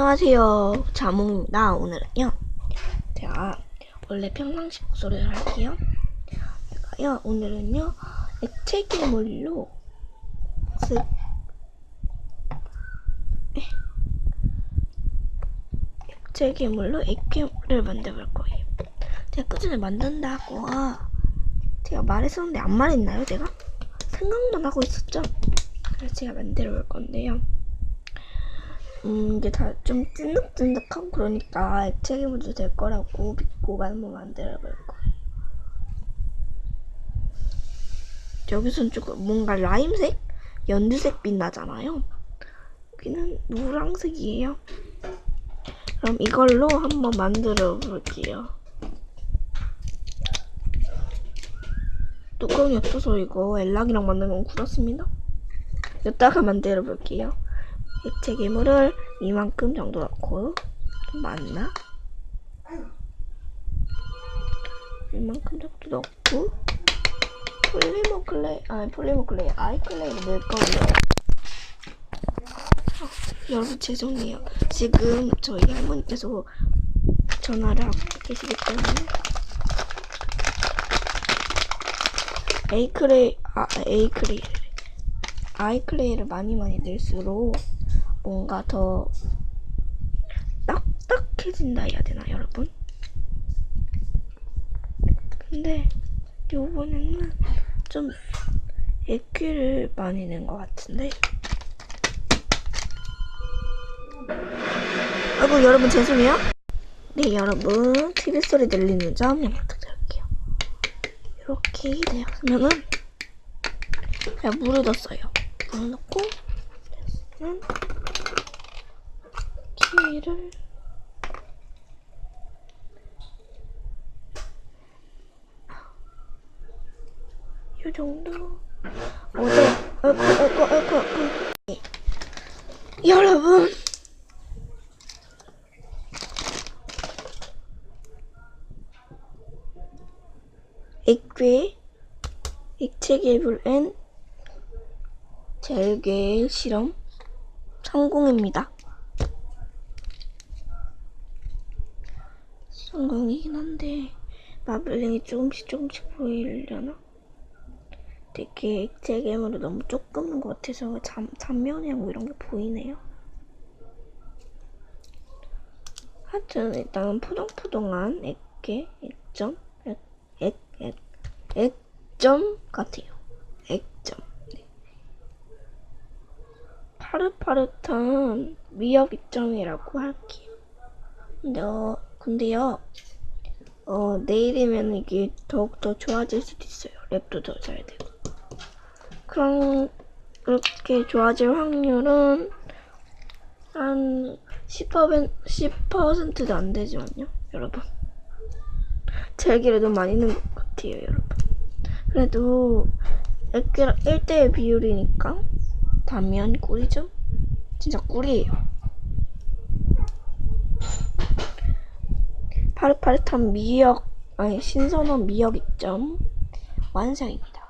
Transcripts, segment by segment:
안녕하세요. 자몽입니다. 오늘은요. 제가 원래 평상시 목소리를 할게요. 제가요, 오늘은요, 액체 괴물로 쓱 에. 액체 괴물로 액괴물을 만들어 볼 거예요. 제가 그 전에 만든다고 제가 말했었는데 안 말했나요, 제가? 생각만 하고 있었죠? 그래서 제가 만들어 볼 건데요. 음, 이게 다 좀 찐득찐득하고 그러니까 액체 괴물도 될 거라고 믿고 한번 만들어 볼 거예요. 여기선 조금 뭔가 라임색? 연두색 빛 나잖아요. 여기는 노란색이에요. 그럼 이걸로 한번 만들어 볼게요. 뚜껑이 없어서 이거 엘락이랑 만든 건 굳었습니다. 이따가 만들어 볼게요. 액체 괴물을 이만큼 정도 넣고 좀 많나? 이만큼 정도 넣고 폴리머 클레이 아니 폴리머 클레이 아이 클레이를 넣을 거예요. 어, 여러분 죄송해요. 지금 저희 할머니께서 전화를 하고 계시기 때문에 에이클레이 아 에이클레이 아이클레이를 많이 많이 넣을수록 뭔가 더 딱딱해진다 해야 되나 여러분? 근데 요번에는 좀 액기를 많이 낸 것 같은데? 아이고 여러분 죄송해요. 네 여러분 TV 소리 들리는 점 양해 부탁드릴게요. 이렇게 되었으면은 제가 물을 넣었어요. 물을 넣고 됐으면 키를 이 정도 어제 아이고 아이고 아이고 아이고 네. 여러분 액괴 액체 개불엔 젤겔 실험 성공입니다. 성공이긴 한데 마블링이 조금씩 조금씩 보이려나? 되게 액체 괴물이 너무 조금인 것 같아서 잠, 잔면이하고 이런 게 보이네요. 하여튼 일단 포동포동한 액괴, 액점, 액, 액, 액, 액점 같아요. 액점. 네. 파릇파릇한 미역 액점이라고 할게요. 근데, 어, 근데요, 어, 내일이면 이게 더욱더 좋아질 수도 있어요. 랩도 더 잘 되고. 그럼, 그렇게 좋아질 확률은 한 10%, 10%도 안 되지만요, 여러분. 젤기를 너무 많이 넣은 것 같아요, 여러분. 그래도 액기랑 1대1 비율이니까 단면 꿀이죠? 진짜 꿀이에요. 파릇파릇한 미역, 아니, 신선한 미역 입점 완성입니다.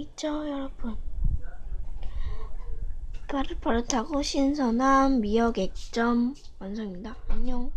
있죠, 여러분? 파릇파릇하고 신선한 미역 액점 완성입니다. 안녕.